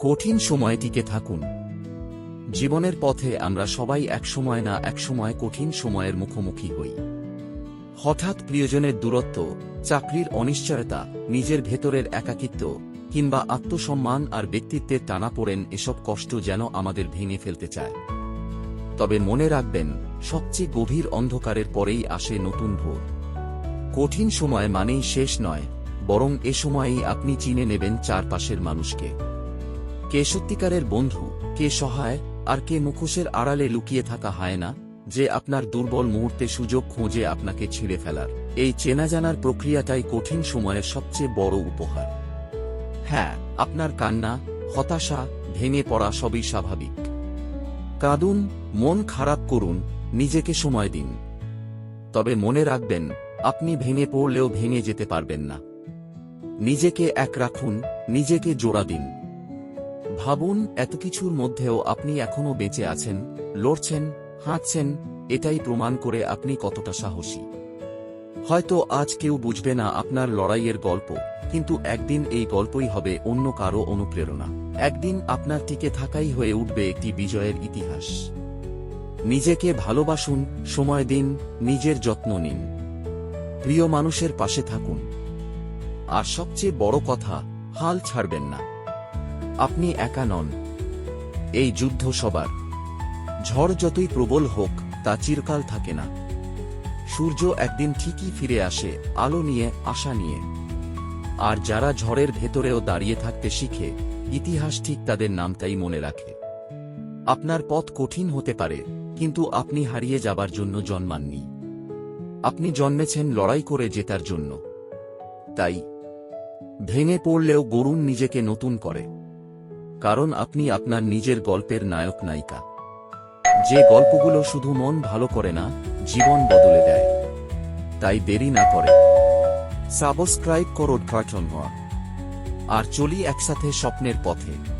কঠিন সময় টিকে থাকুন। জীবনের পথে আমরা সবাই এক সময় না এক সময় কঠিন সময়ের মুখোমুখি হই। হঠাৎ প্রিয়জনের দূরত্ব, চাকরির অনিশ্চয়তা, নিজের ভেতরের একাকিত্ব, কিংবা আত্মসম্মান আর ব্যক্তিত্বের টানাপোড়েন এসব কষ্ট যেন আমাদের ভেঙে ফেলতে চায়। তবে মনে রাখবেন, সবচেয়ে গভীর অন্ধকারের পরেই আসে নতুন ভোর। কঠিন সময় মানেই শেষ নয়, বরং এ সময়েই আপনি চিনে নেবেন চারপাশের মানুষকে। কে সত্যিকারের বন্ধু, কে সহায়, আর কে মুখোশের আড়ালে লুকিয়ে থাকা হয় না যে আপনার দুর্বল মুহূর্তে সুযোগ খোঁজে আপনাকে ছিঁড়ে ফেলার। এই চেনা জানার প্রক্রিয়াটাই কঠিন সময়ের সবচেয়ে বড় উপহার। হ্যাঁ আপনার কান্না, হতাশা, ভেঙে পড়া সবই স্বাভাবিক। কাঁদুন, মন খারাপ করুন, নিজেকে সময় দিন। তবে মনে রাখবেন, আপনি ভেঙে পড়লেও ভেঙে যেতে পারবেন না। নিজেকে এক রাখুন, নিজেকে জোড়া দিন। ভাবুন, এত কিছুর মধ্যেও আপনি এখনও বেঁচে আছেন, লড়ছেন, হাঁটছেন, এটাই প্রমাণ করে আপনি কতটা সাহসী। হয়তো আজ কেউ বুঝবে না আপনার লড়াইয়ের গল্প, কিন্তু একদিন এই গল্পই হবে অন্য কারও অনুপ্রেরণা। একদিন আপনার টিকে থাকাই হয়ে উঠবে একটি বিজয়ের ইতিহাস। নিজেকে ভালোবাসুন, সময় দিন, নিজের যত্ন নিন। প্রিয় মানুষের পাশে থাকুন। আর সবচেয়ে বড় কথা, হাল ছাড়বেন না। আপনি একা নন। এই যুদ্ধ সবার। ঝড় যতই প্রবল হোক, তা চিরকাল থাকে না। সূর্য একদিন ঠিকই ফিরে আসে, আলো নিয়ে, আশা নিয়ে। আর যারা ঝড়ের ভেতরেও দাঁড়িয়ে থাকতে শিখে, ইতিহাস ঠিক তাদের নামটাই মনে রাখে। আপনার পথ কঠিন হতে পারে, কিন্তু আপনি হারিয়ে যাবার জন্য জন্মাননি। আপনি জন্মেছেন লড়াই করে জেতার জন্য। তাই, ভেঙে পড়লেও গরুণ নিজেকে নতুন করে। কারণ আপনি আপনার নিজের গল্পের নায়ক নায়িকা। যে গল্পগুলো শুধু মন ভালো করে না, জীবন বদলে দেয়। তাই দেরি না করে। সাবস্ক্রাইব করো, উদ্ঘাটন হওয়া। আর চলি একসাথে স্বপ্নের পথে।